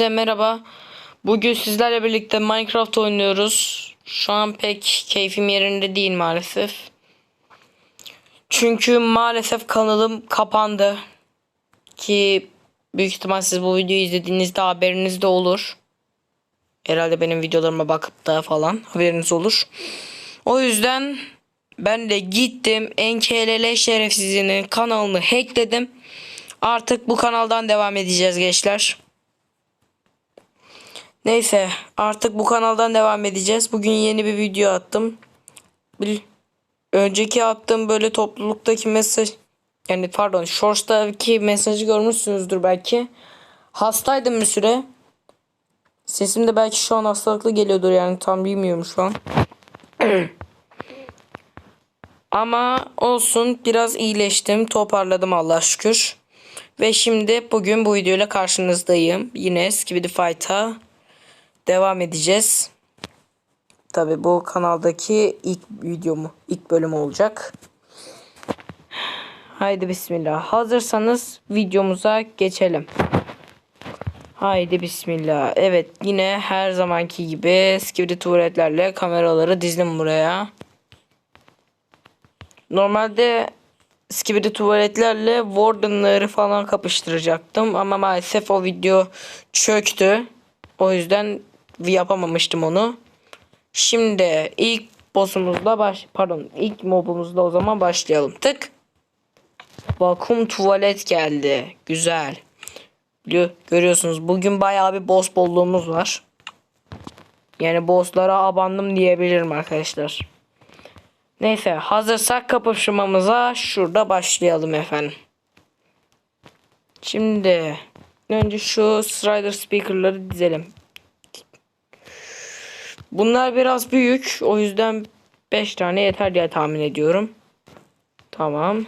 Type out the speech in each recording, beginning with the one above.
Hepinize merhaba. Bugün sizlerle birlikte Minecraft oynuyoruz. Şu an pek keyfim yerinde değil maalesef. Çünkü maalesef kanalım kapandı. Ki büyük ihtimal siz bu videoyu izlediğinizde haberiniz de olur. Herhalde benim videolarıma bakıp da falan haberiniz olur. O yüzden ben de gittim NKLL şerefsizinin kanalını hackledim. Artık bu kanaldan devam edeceğiz gençler. Neyse artık bu kanaldan devam edeceğiz. Bugün yeni bir video attım. Bil- Önceki attığım böyle topluluktaki mesaj yani pardon shorts'taki mesajı görmüşsünüzdür belki. Hastaydım bir süre. Sesim de belki şu an hastalıklı geliyordur yani tam bilmiyorum şu an. Ama olsun biraz iyileştim toparladım Allah şükür. Ve şimdi bugün bu videoyla karşınızdayım. Yine Skibidi Fight'a devam edeceğiz. Tabi bu kanaldaki ilk videomu, ilk bölüm olacak. Haydi bismillah. Hazırsanız videomuza geçelim. Haydi bismillah. Evet yine her zamanki gibi Skibidi tuvaletlerle kameraları dizdim buraya. Normalde Skibidi tuvaletlerle Warden'ları falan kapıştıracaktım ama maalesef o video çöktü. O yüzden yapamamıştım onu. Şimdi ilk boss'umuzla baş pardon ilk mobumuzla o zaman başlayalım. Tık. Vakum tuvalet geldi. Güzel. Görüyorsunuz bugün bayağı bir boss bolluğumuz var. Yani bosslara abandım diyebilirim arkadaşlar. Neyse hazırsak kapışmamıza şurada başlayalım efendim. Şimdi önce şu Strider speakerları dizelim. Bunlar biraz büyük o yüzden 5 tane yeter diye tahmin ediyorum. Tamam.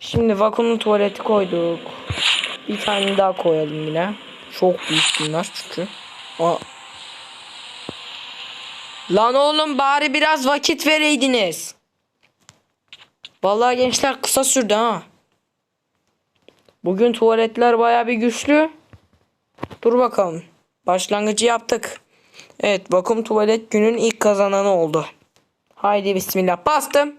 Şimdi vakumlu tuvaleti koyduk. Bir tane daha koyalım yine. Çok büyük bunlar çünkü. Aa, Lan oğlum bari biraz vakit vereydiniz. Vallahi gençler kısa sürdü ha. Bugün tuvaletler baya bir güçlü. Dur bakalım. Başlangıcı yaptık. Evet vakum tuvalet günün ilk kazananı oldu. Haydi bismillah bastım.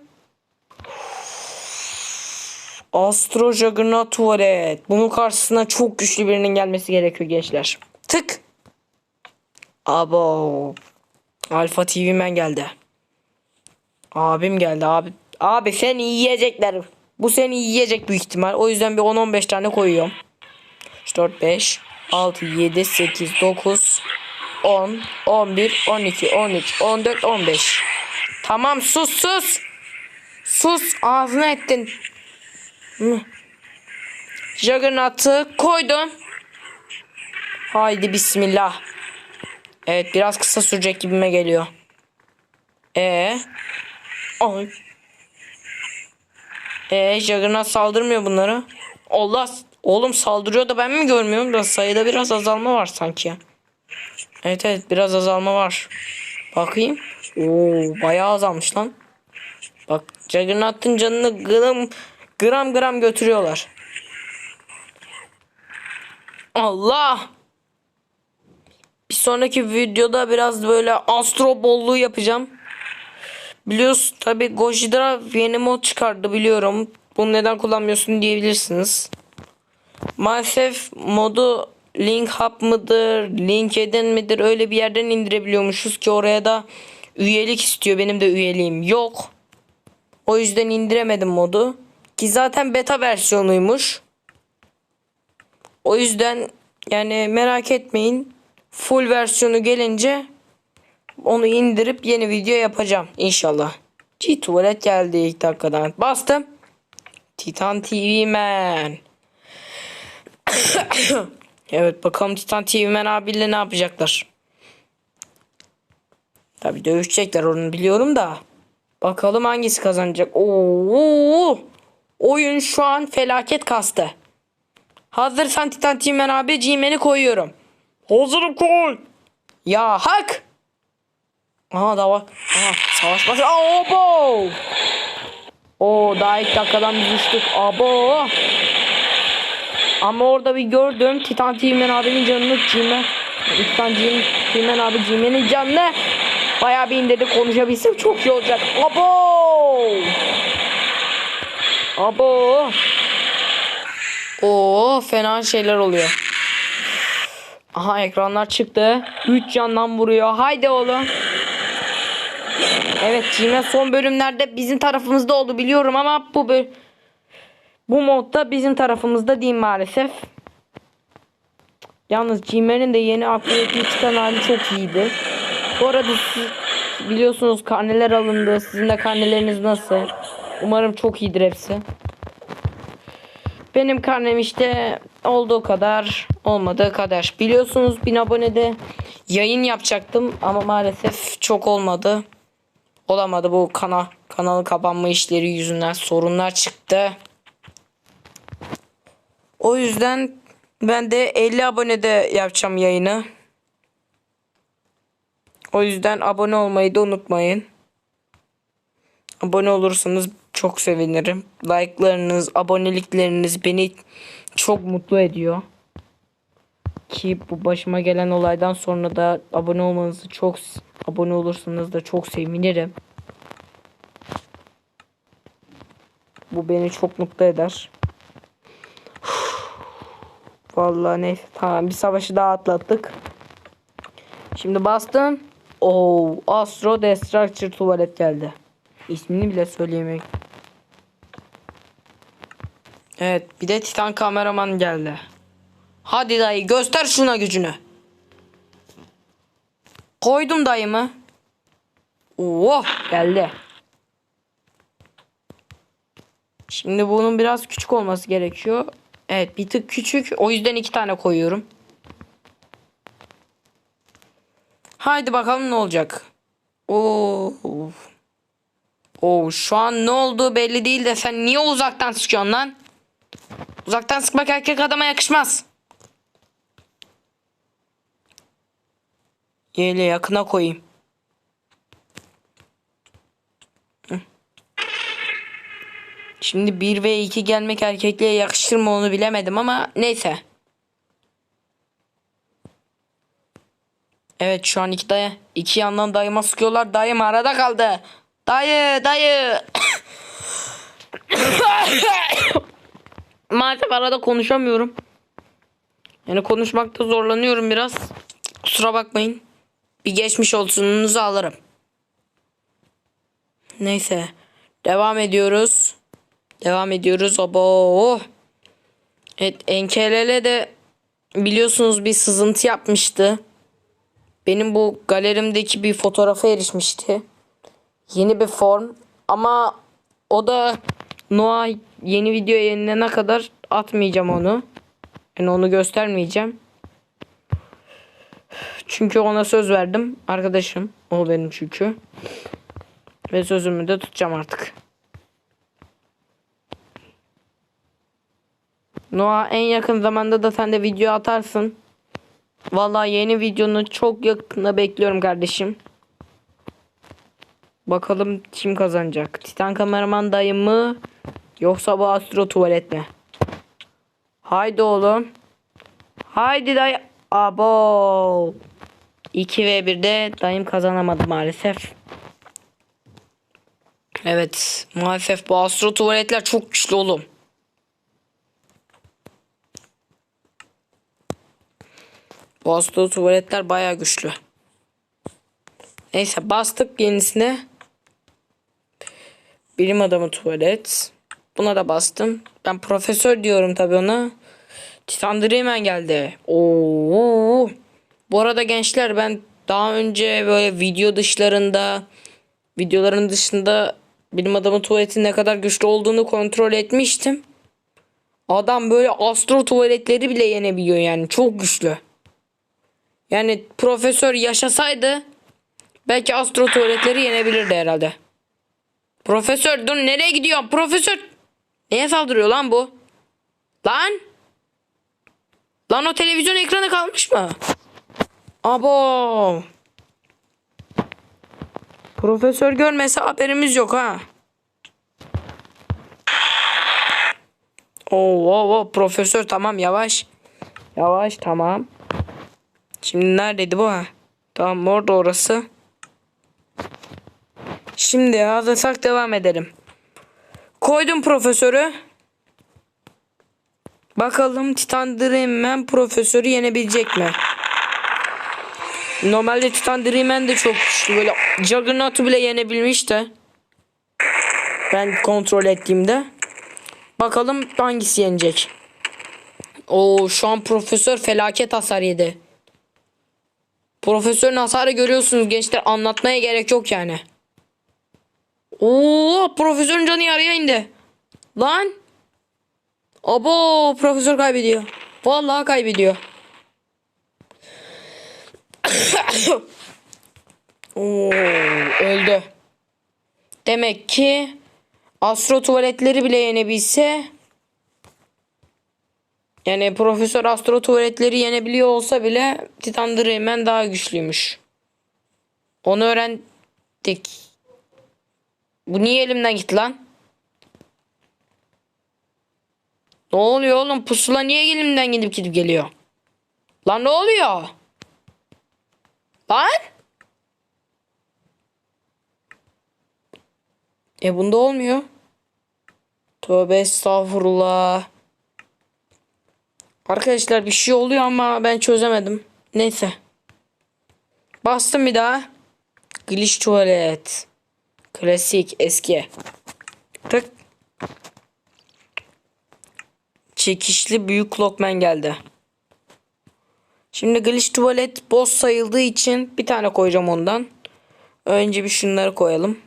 Astro Juggernaut tuvalet. Bunun karşısına çok güçlü birinin gelmesi gerekiyor gençler. Tık. Abo. Alfa TV men geldi. Abim geldi abi. Abi seni yiyecekler. Bu seni yiyecek büyük ihtimal. O yüzden bir 10-15 tane koyuyorum. 3, 4, 5, 6, 7, 8, 9, 10, 11, 12, 13, 14, 15. Tamam sus sus. Sus ağzına ettin. Juggernaut'ı koydum. Haydi bismillah. Evet biraz kısa sürecek gibime geliyor. Ee. Ay. Ee Juggernaut saldırmıyor bunları. Allah oğlum saldırıyor da ben mi görmüyorum da sayıda biraz azalma var sanki. Evet evet biraz azalma var. Bakayım. Oo bayağı azalmış lan. Bak Juggernaut'ın canını gram gram gram götürüyorlar. Allah. Bir sonraki videoda biraz böyle astro bolluğu yapacağım. Biliyorsun tabi Gojira yeni mod çıkardı biliyorum. Bunu neden kullanmıyorsun diyebilirsiniz. Maalesef modu Link Hub mıdır, LinkedIn midir öyle bir yerden indirebiliyormuşuz ki oraya da üyelik istiyor. Benim de üyeliğim yok. O yüzden indiremedim modu. Ki zaten beta versiyonuymuş. O yüzden yani merak etmeyin. Full versiyonu gelince onu indirip yeni video yapacağım inşallah. G tuvalet geldi ilk dakikadan. Bastım. Titan TV Man. evet bakalım Titan TV Man abiyle ne yapacaklar. Tabi dövüşecekler onu biliyorum da. Bakalım hangisi kazanacak. Oo! Oyun şu an felaket kastı. Hazırsan Titan TV Man abi G-Man'i koyuyorum. Hazırım koy. Ya hak. Aha da var. Aha savaş başlıyor. Abo. Oo daha ilk dakikadan düştük. Abo. Ama orada bir gördüm Titan Team'in abinin canını Cimen Titan Team'in abi Cimen'in canını bayağı bir indirdi konuşabilsem çok iyi olacak. Abo! Abo! Oo fena şeyler oluyor. Aha ekranlar çıktı. 3 yandan vuruyor. Haydi oğlum. Evet Cimen son bölümlerde bizim tarafımızda oldu biliyorum ama bu böl bu modda bizim tarafımızda değil maalesef. Yalnız Cimer'in de yeni upgrade'i çıkan hali çok iyiydi. Bu arada siz biliyorsunuz karneler alındı. Sizin de karneleriniz nasıl? Umarım çok iyidir hepsi. Benim karnem işte olduğu kadar olmadığı kadar. Biliyorsunuz 1000 abonede yayın yapacaktım ama maalesef çok olmadı. Olamadı bu kana kanalı kapanma işleri yüzünden sorunlar çıktı. O yüzden ben de 50 abonede yapacağım yayını. O yüzden abone olmayı da unutmayın. Abone olursanız çok sevinirim. Like'larınız, abonelikleriniz beni çok mutlu ediyor. Ki bu başıma gelen olaydan sonra da abone olmanızı çok abone olursanız da çok sevinirim. Bu beni çok mutlu eder. Vallahi neyse tamam bir savaşı daha atlattık. Şimdi bastım. Oo, Astro Destructure tuvalet geldi. İsmini bile söyleyemek. Evet bir de Titan kameraman geldi. Hadi dayı göster şuna gücünü. Koydum dayımı. Oo geldi. Şimdi bunun biraz küçük olması gerekiyor. Evet bir tık küçük. O yüzden iki tane koyuyorum. Haydi bakalım ne olacak. Oo. Oo şu an ne olduğu belli değil de sen niye uzaktan sıkıyorsun lan? Uzaktan sıkmak erkek adama yakışmaz. Yele yakına koyayım. Şimdi 1 ve 2 gelmek erkekliğe yakışır mı onu bilemedim ama neyse. Evet şu an iki dayı. iki yandan dayıma sıkıyorlar. Dayım arada kaldı. Dayı dayı. Maalesef arada konuşamıyorum. Yani konuşmakta zorlanıyorum biraz. Kusura bakmayın. Bir geçmiş olsununuzu alırım. Neyse. Devam ediyoruz. Devam ediyoruz. Abo. Evet NKLL de biliyorsunuz bir sızıntı yapmıştı. Benim bu galerimdeki bir fotoğrafa erişmişti. Yeni bir form ama o da Noah yeni video yayınlanana kadar atmayacağım onu. Yani onu göstermeyeceğim. Çünkü ona söz verdim. Arkadaşım. O benim çünkü. Ve sözümü de tutacağım artık. Noah en yakın zamanda da sen de video atarsın. Vallahi yeni videonu çok yakında bekliyorum kardeşim. Bakalım kim kazanacak? Titan kameraman dayı mı? Yoksa bu astro tuvalet mi? Haydi oğlum. Haydi dayı. Abo. 2 ve 1'de dayım kazanamadı maalesef. Evet. Maalesef bu astro tuvaletler çok güçlü oğlum. Astro tuvaletler baya güçlü. Neyse bastık yenisine. Bilim adamı tuvalet. Buna da bastım. Ben profesör diyorum tabii ona. Titan Dreamen geldi. Oo. Bu arada gençler ben daha önce böyle video dışlarında videoların dışında bilim adamı tuvaletin ne kadar güçlü olduğunu kontrol etmiştim. Adam böyle astro tuvaletleri bile yenebiliyor yani çok güçlü. Yani profesör yaşasaydı belki astro tuvaletleri yenebilirdi herhalde. Profesör dur nereye gidiyorsun profesör? Neye saldırıyor lan bu? Lan? Lan o televizyon ekranı kalmış mı? Abo. Profesör görmese haberimiz yok ha. Oo, oo, oo, profesör tamam yavaş. Yavaş tamam. Şimdi neredeydi bu ha? Tamam orada orası. Şimdi hazırsak devam edelim. Koydum profesörü. Bakalım Titan Dreamman profesörü yenebilecek mi? Normalde Titan Dreamman de çok güçlü. Böyle Juggernaut'u bile yenebilmiş de. Ben kontrol ettiğimde. Bakalım hangisi yenecek. Oo şu an profesör felaket hasar yedi. Profesörün hasarı görüyorsunuz gençler anlatmaya gerek yok yani. Oo profesörün canı yarıya indi. Lan. Abo profesör kaybediyor. Vallahi kaybediyor. Oo öldü. Demek ki astro tuvaletleri bile yenebilse yani Profesör Astro tuvaletleri yenebiliyor olsa bile Titan Dreamman daha güçlüymüş. Onu öğrendik. Bu niye elimden gitti lan? Ne oluyor oğlum? Pusula niye elimden gidip gidip geliyor? Lan ne oluyor? Lan? E bunda olmuyor. Tövbe estağfurullah. Arkadaşlar bir şey oluyor ama ben çözemedim. Neyse. Bastım bir daha. Glitch tuvalet. Klasik eski. Tık. Çekişli büyük Clockman geldi. Şimdi glitch tuvalet boss sayıldığı için bir tane koyacağım ondan. Önce bir şunları koyalım.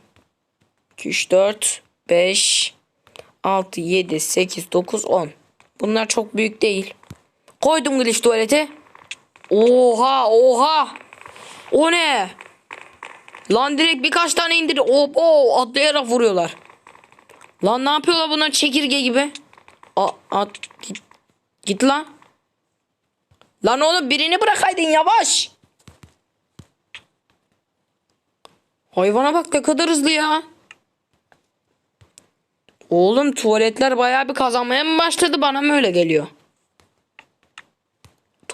2, 3, 4, 5, 6, 7, 8, 9, 10. Bunlar çok büyük değil. Koydum glitch tuvalete. Oha oha. O ne? Lan direkt birkaç tane indir. Hop o atlayarak vuruyorlar. Lan ne yapıyorlar bunlar çekirge gibi? A, at git, git lan. Lan oğlum birini bırakaydın yavaş. Hayvana bak ne kadar hızlı ya. Oğlum tuvaletler bayağı bir kazanmaya mı başladı bana mı öyle geliyor?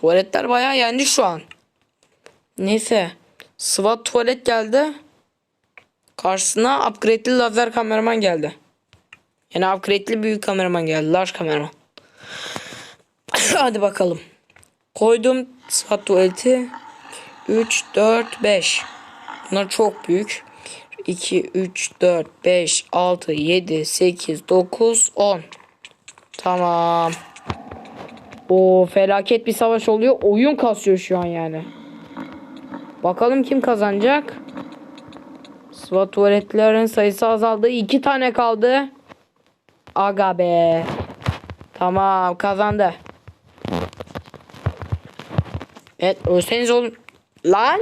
Tuvaletler bayağı yendi şu an. Neyse. SWAT tuvalet geldi. Karşısına upgrade'li lazer kameraman geldi. Yani upgrade'li büyük kameraman geldi. Large kameraman. Hadi bakalım. Koydum SWAT tuvaleti. 3, 4, 5. Bunlar çok büyük. 2, 3, 4, 5, 6, 7, 8, 9, 10. Tamam. O felaket bir savaş oluyor. Oyun kasıyor şu an yani. Bakalım kim kazanacak. SWAT tuvaletlerin sayısı azaldı. İki tane kaldı. Aga be. Tamam kazandı. Evet ölseniz oğlum. Lan.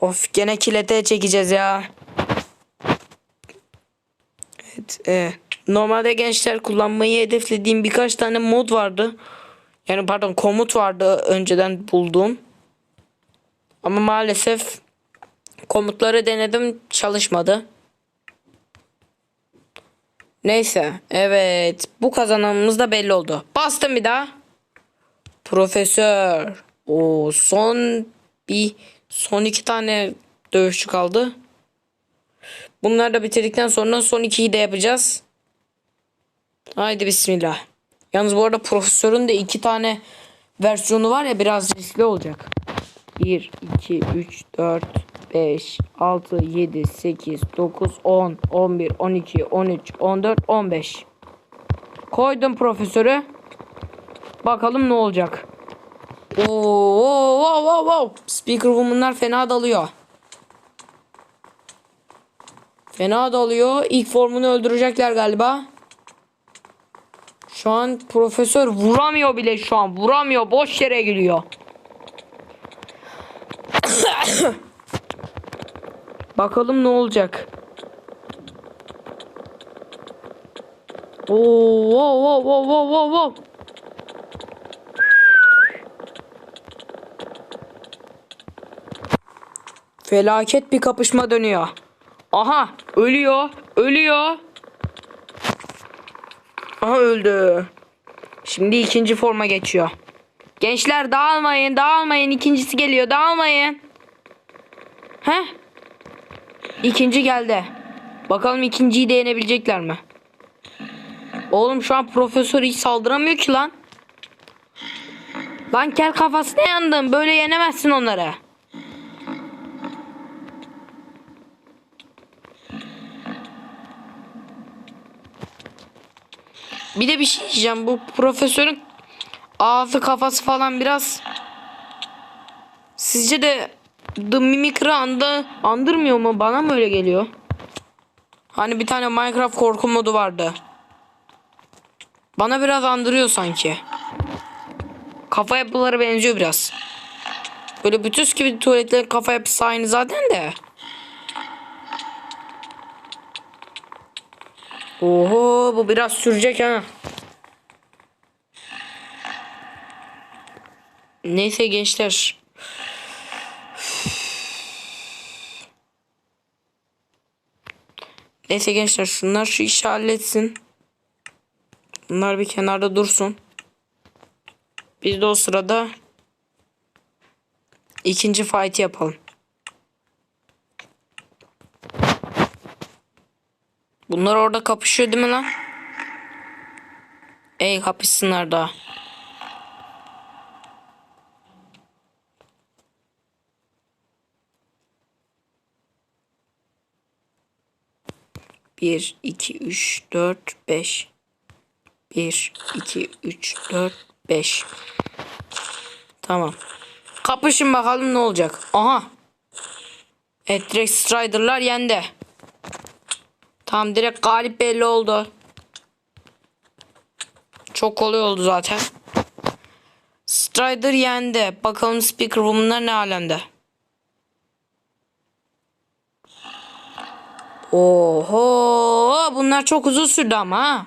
Of gene kilete çekeceğiz ya. Evet. E, normalde gençler kullanmayı hedeflediğim birkaç tane mod vardı. Yani pardon komut vardı önceden bulduğum. Ama maalesef komutları denedim çalışmadı. Neyse. Evet. Bu kazananımız da belli oldu. Bastım bir daha. Profesör. O son bir son iki tane dövüşçü kaldı. Bunları da bitirdikten sonra son ikiyi de yapacağız. Haydi bismillah. Yalnız bu arada profesörün de iki tane versiyonu var ya biraz riskli olacak. 1, 2, 3, 4, 5, 6, 7, 8, 9, 10, 11, 12, 13, 14, 15. Koydum profesörü. Bakalım ne olacak. Oo, wow, wow, wow. Speaker woman'lar fena dalıyor. Fena dalıyor. İlk formunu öldürecekler galiba. Şu an profesör vuramıyor bile şu an. Vuramıyor. Boş yere giriyor. Bakalım ne olacak. Oo, wow, wow, wow, wow, wow. Felaket bir kapışma dönüyor. Aha, ölüyor, ölüyor. Aha öldü. Şimdi ikinci forma geçiyor. Gençler dağılmayın dağılmayın. İkincisi geliyor dağılmayın. He? İkinci geldi. Bakalım ikinciyi de yenebilecekler mi? Oğlum şu an profesör hiç saldıramıyor ki lan. Lan kel kafasına yandım. Böyle yenemezsin onları. Bir de bir şey diyeceğim. Bu profesörün ağzı kafası falan biraz sizce de The Mimicry anda andırmıyor mu? Bana mı öyle geliyor? Hani bir tane Minecraft korku modu vardı. Bana biraz andırıyor sanki. Kafa yapıları benziyor biraz. Böyle bütüs gibi tuvaletlerin kafa yapısı aynı zaten de. Oho bu biraz sürecek ha. Neyse gençler. Neyse gençler şunlar şu işi halletsin. Bunlar bir kenarda dursun. Biz de o sırada ikinci fight yapalım. Bunlar orada kapışıyor değil mi lan? Ey kapışsınlar da. Bir, iki, üç, dört, beş. Bir, iki, üç, dört, beş. Tamam. Kapışın bakalım ne olacak. Aha. Evet direkt Strider'lar yendi. Tamam direkt galip belli oldu. Çok kolay oldu zaten. Strider yendi. Bakalım Speaker Woman'lar ne alemde. Oho bunlar çok uzun sürdü ama ha.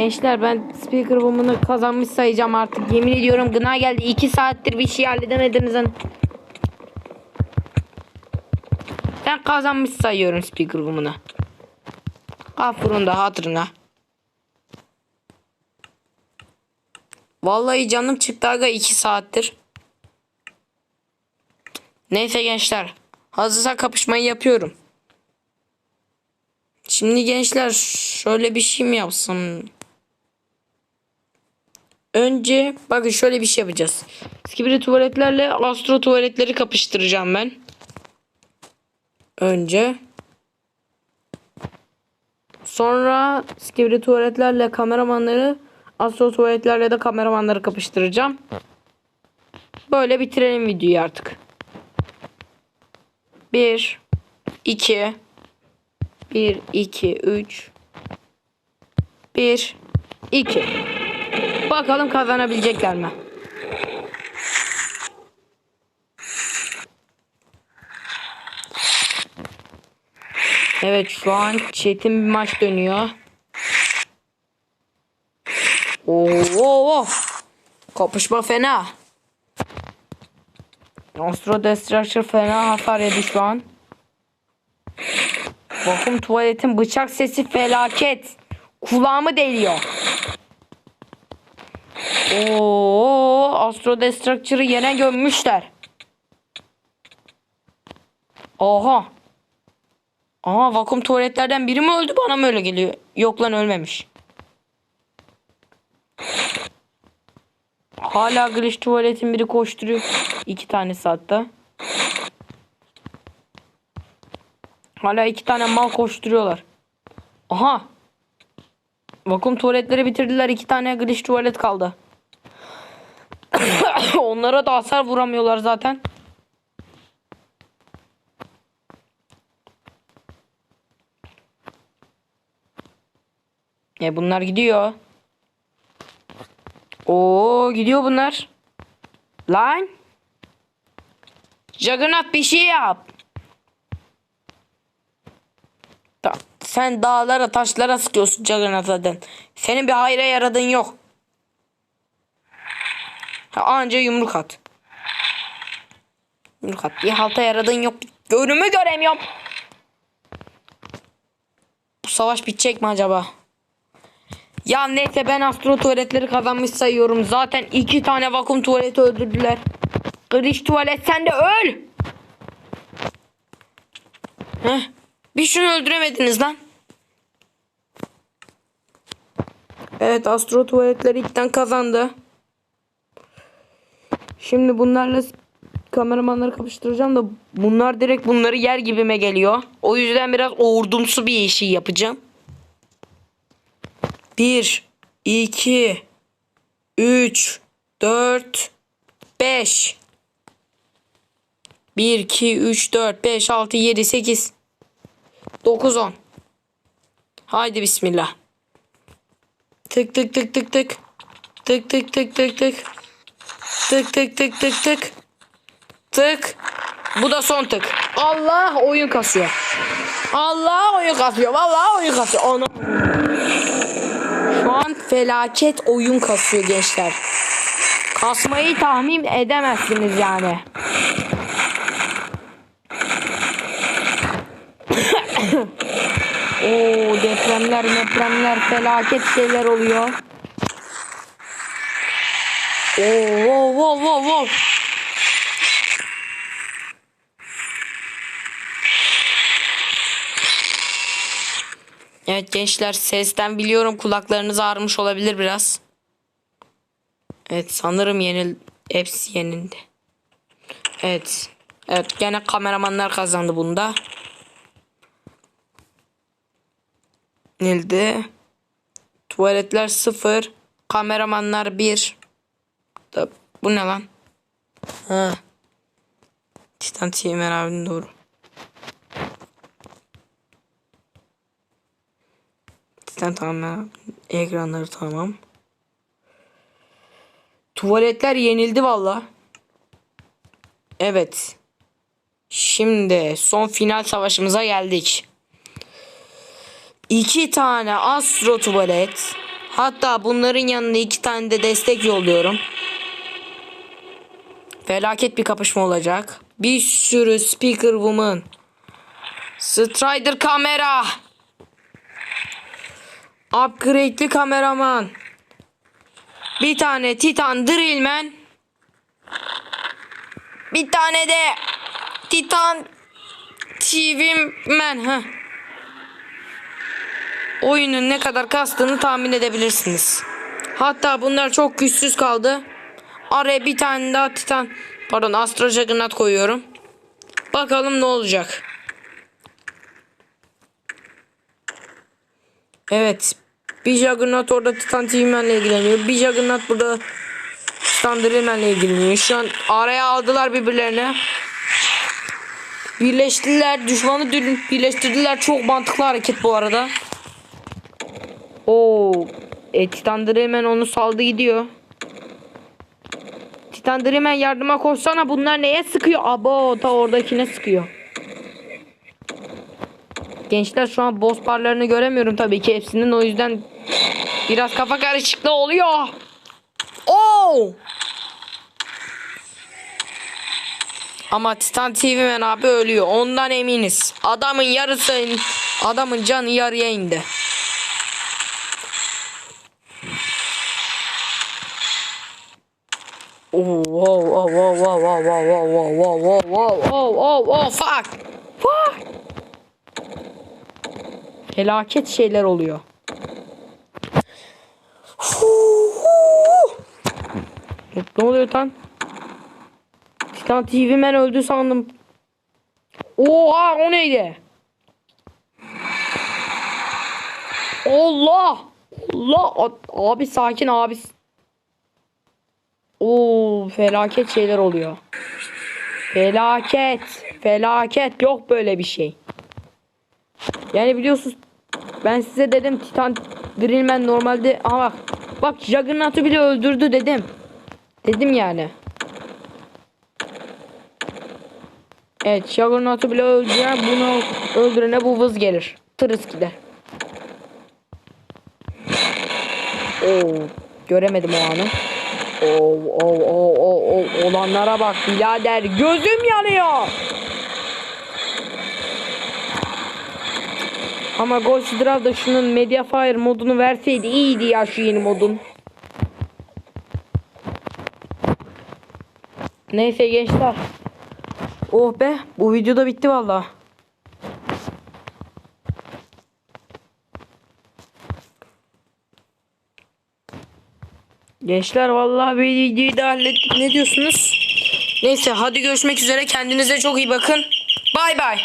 Gençler ben Speaker Woman'ı kazanmış sayacağım artık. Yemin ediyorum gına geldi. 2 saattir bir şey halledemediniz. Ben kazanmış sayıyorum Speaker Woman'ı. Gafur'un da hatırına. Vallahi canım çıktı aga 2 saattir. Neyse gençler. Hazırsa kapışmayı yapıyorum. Şimdi gençler şöyle bir şey mi yapsam? Önce bakın şöyle bir şey yapacağız. Skibidi tuvaletlerle astro tuvaletleri kapıştıracağım ben. Önce. Sonra skibidi tuvaletlerle kameramanları astro tuvaletlerle de kameramanları kapıştıracağım. Böyle bitirelim videoyu artık. 1 2 1 2 3 1 2 Bakalım kazanabilecekler mi? Evet şu an çetin bir maç dönüyor. Oo, kapışma fena. Astro Destructure fena hasar yedi şu an. Vakum tuvaletin bıçak sesi felaket. Kulağımı deliyor. Oo, Astro Destructure'ı yere gömmüşler. Oha. Aha vakum tuvaletlerden biri mi öldü bana mı öyle geliyor? Yok lan ölmemiş. Hala glitch tuvaletin biri koşturuyor. İki tanesi hatta. Hala iki tane mal koşturuyorlar. Aha. Vakum tuvaletleri bitirdiler. iki tane glitch tuvalet kaldı. Onlara da hasar vuramıyorlar zaten. E bunlar gidiyor. Oo gidiyor bunlar. Lan. Juggernaut bir şey yap. Sen dağlara taşlara sıkıyorsun Juggernaut zaten. Senin bir hayra yaradığın yok. Ha, anca yumruk at. Yok abi, bir halta yaradın yok. Önümü göremiyorum. Bu savaş bitecek mi acaba? Ya neyse ben astro tuvaletleri kazanmış sayıyorum. Zaten iki tane vakum tuvaleti öldürdüler. Giriş tuvalet sen de öl. Heh. Bir şunu öldüremediniz lan. Evet astro tuvaletleri ilkten kazandı. Şimdi bunlarla kameramanları kapıştıracağım da bunlar direkt bunları yer gibime geliyor. O yüzden biraz ordumsu bir işi yapacağım. 1 2 3 4 5 1 2 3 4 5 6 7 8 9 10 Haydi bismillah. Tık tık tık tık tık. Tık tık tık tık tık. Tık tık tık tık tık. Tık. Bu da son tık. Allah oyun kasıyor. Allah oyun kasıyor. Vallahi oyun kasıyor. Onu. Şu an felaket oyun kasıyor gençler. Kasmayı tahmin edemezsiniz yani. Oo depremler depremler felaket şeyler oluyor. Oo wow wow wow wow. Evet gençler sesten biliyorum kulaklarınız ağrımış olabilir biraz. Evet sanırım yenil hepsi yenildi. Evet. Evet gene kameramanlar kazandı bunda. Yenildi. Tuvaletler sıfır. Kameramanlar bir. Da, bu ne lan? Ha. Titan Teamer abinin doğru. Titan tamam. Ekranları tamam. Tuvaletler yenildi valla. Evet. Şimdi son final savaşımıza geldik. İki tane astro tuvalet. Hatta bunların yanına iki tane de destek yolluyorum. Felaket bir kapışma olacak. Bir sürü speaker woman. Strider kamera. Upgrade'li kameraman. Bir tane Titan Drillman. Bir tane de Titan TV Man. Heh. Oyunun ne kadar kastığını tahmin edebilirsiniz. Hatta bunlar çok güçsüz kaldı. Araya bir tane daha Titan pardon Astro Juggernaut koyuyorum. Bakalım ne olacak. Evet. Bir Juggernaut orada Titan TV-Man'le ilgileniyor. Bir Juggernaut burada Drillman'le ilgileniyor. Şu an araya aldılar birbirlerine. Birleştiler. Düşmanı birleştirdiler. Çok mantıklı hareket bu arada. Oo, e, Titan Drillman onu saldı gidiyor. Drillman yardıma koşsana bunlar neye sıkıyor? Abo ta oradakine sıkıyor. Gençler şu an boss parlarını göremiyorum tabii ki hepsinin o yüzden biraz kafa karışıklığı oluyor. Oo! Ama Titan TV Man abi ölüyor. Ondan eminiz. Adamın yarısı adamın canı yarıya indi. Oh, whoa, whoa, whoa, whoa, whoa, whoa, whoa, whoa, whoa, whoa, whoa, whoa, whoa, fuck. Fuck. Felaket şeyler oluyor. ne oluyor lan? Titan TV Man öldü sandım. Oha o neydi? Allah! Allah! Abi sakin abi. Oo felaket şeyler oluyor. Felaket. Felaket. Yok böyle bir şey. Yani biliyorsunuz ben size dedim Titan Drillman normalde ama bak bak Juggernaut'u bile öldürdü dedim. Dedim yani. Evet Juggernaut'u bile öldüren bunu öldürene bu vız gelir. Tırıs gider. Oo, göremedim o anı. Oo, oo, oo, oo, oo, olanlara bak birader gözüm yanıyor. Ama Ghost Drive da şunun Mediafire modunu verseydi iyiydi ya şu yeni modun. Neyse gençler. Oh be bu video da bitti valla. Gençler vallahi bir videoyu da hallettik. Ne diyorsunuz? Neyse hadi görüşmek üzere. Kendinize çok iyi bakın. Bay bay.